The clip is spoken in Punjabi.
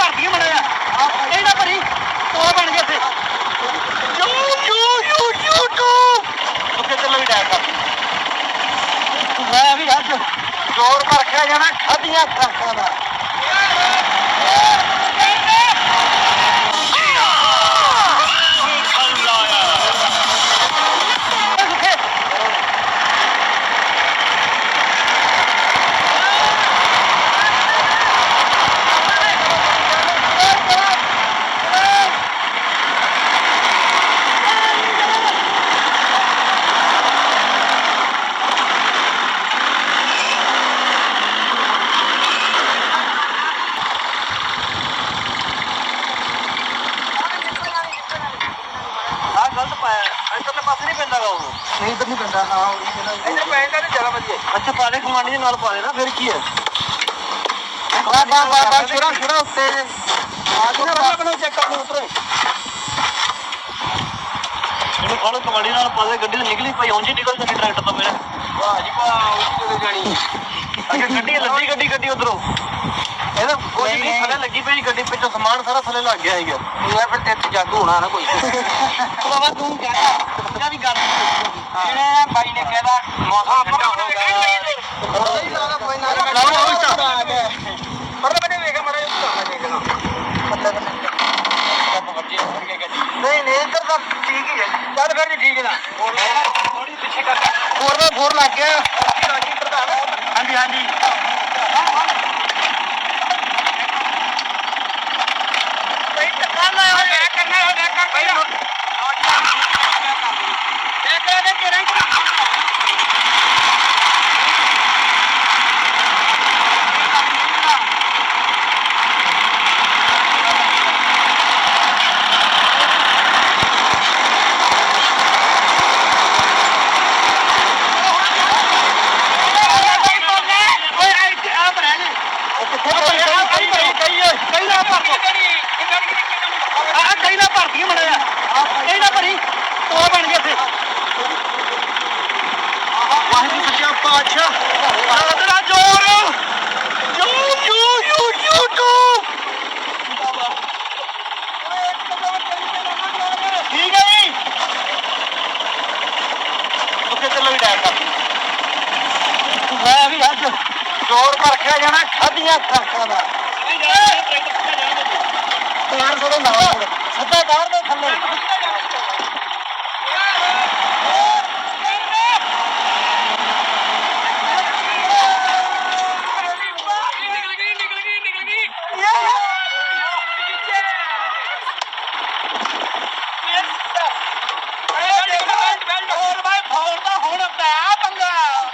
ਭਰਤੀ ਮੜਿਆ ਨਾ ਭਰੀ ਉਹ ਬਣ ਗਿਆ ਤੇ you you you you to ਉੱਤੇ ਚੱਲੋ ਵੀ ਡਾਇਰ ਕਰ ਮੈਂ ਵੀ ਅੱਜ ਜ਼ੋਰ ਪਰ ਰੱਖਿਆ ਜਾਣਾ ਖਾਦੀਆਂ ਖਾਕਾਂ ਦਾ। ਗਲਤ ਪਾਇਆ ਇੱਧਰਲੇ ਪਾਸੇ ਨਹੀਂ ਪੈਂਦਾਗਾ ਉਹ। ਨਹੀਂ ਇੱਧਰ ਨਹੀਂ ਪੈਂਦਾ। ਹਾਂ ਇੱਧਰ ਪੈਂਦਾ ਤੇ ਜ਼ਿਆਦਾ ਵਧੀਆ। ਅੱਛਾ ਪਾ ਦੇ ਕਮਾਂਡੀ ਦੇ ਨਾਲ ਪਾ ਦੇ ਨਾ ਫਿਰ ਕੀ ਹੈ? ਬਾ ਬਾ ਬਾ ਬਾ ਛੁਰਾ ਛੁਰਾ ਉੱਤੇ। ਆ ਜੋ ਬਾ ਬਣਾ ਚੈੱਕ ਕਰ ਲਓ ਉਤਰੇ ਇਹਨੂੰ ਫੜ ਕਮਾਂਡੀ ਨਾਲ ਪਾ ਦੇ ਗੱਡੀ ਤੇ ਨਿਕਲੀ ਪਈ ਉਂਝ ਨਿਕਲ ਜਾਂਦੀ ਟਰੈਕਟਰ ਤੋਂ ਮੇਰੇ ਵਾਹ ਜੀ ਵਾਹ ਉੱਥੇ ਤੇ ਜਾਣੀ ਅੱਗੇ ਗੱਡੀ ਲੱਦੀ ਗੱਡੀ ਗੱਡੀ ਉਧਰੋਂ। ਇਹਦਾ ਕੁਝ ਨਹੀਂ ਥੱਲੇ ਲੱਗੀ ਪਈ ਗੱਡੀ ਪਿੱਛੋਂ ਸਮਾਨ ਸਾਰਾ ਥੱਲੇ ਲੱਗ ਗਿਆ ਹੈਗਾ ਇਹ ਫਿਰ ਤੇ ਜਾਦੂ ਹੋਣਾ ਨਾ ਕੋਈ। ਬਾਬਾ ਤੂੰ ਕਹਿੰਦਾ ਤੂੰ ਵੀ ਗੱਲ ਜਿਹੜਾ ਬਾਈ ਨੇ ਕਹਿਦਾ ਮੌਸਮ ਠੰਡਾ ਹੋ ਗਿਆ। ਪਰ ਬਨੇ ਵੇਖ ਮਰੇ ਮਤਲਬ ਨਹੀਂ ਨਹੀਂ ਇੱਧਰ ਤਾਂ ਠੀਕ ਹੀ ਹੈ। ਚੱਲ ਫਿਰ ਜੀ ਠੀਕ ਹੈ ਨਾ। ਥੋੜੀ ਪਿੱਛੇ ਕਰ। ਫੋਰ ਦਾ ਫੋਰ ਲੱਗ ਗਿਆ। ਹਾਂਜੀ ਹਾਂਜੀ। ਭਾਈ ਟੱਕਰ ਨਾ ਹੋਵੇ ਬੈਕ ਕਰਨਾ ਹੋਵੇ ਬੈਕ ਕਰ ਪਹਿਲਾਂ ਬੈਕ ਕਰ ਦੇ ਕੇ ਰੰਗ ਭਰਤੀ ਮੜਿਆ ਇਹਦਾ ਭਰੀ ਉਹ ਬਣ ਗਿਆ ਤੇ ਵਾਹਿਗੁਰੂ ਸੱਚਾ ਪਾਤਸ਼ਾਹ। ਤੇਰਾ ਜੋਰ। ਯੂ ਯੂ ਯੂ ਯੂ ਟੂ ਠੀਕ ਹੈ ਜੀ। ਉੱਤੇ ਚੱਲੋ ਵੀ ਡਾਇਰ ਕਰ ਮੈਂ ਵੀ ਅੱਜ ਜ਼ੋਰ ਪਰ ਰੱਖਿਆ ਜਾਣਾ ਖਾਦੀਆਂ ਖਾਕਾਂ ਦਾ। ਤਾਰ ਥੋੜਾ ਨਾ ਸੱਦਾ ਤਾਰ ਦੇ ਥੱਲੇ।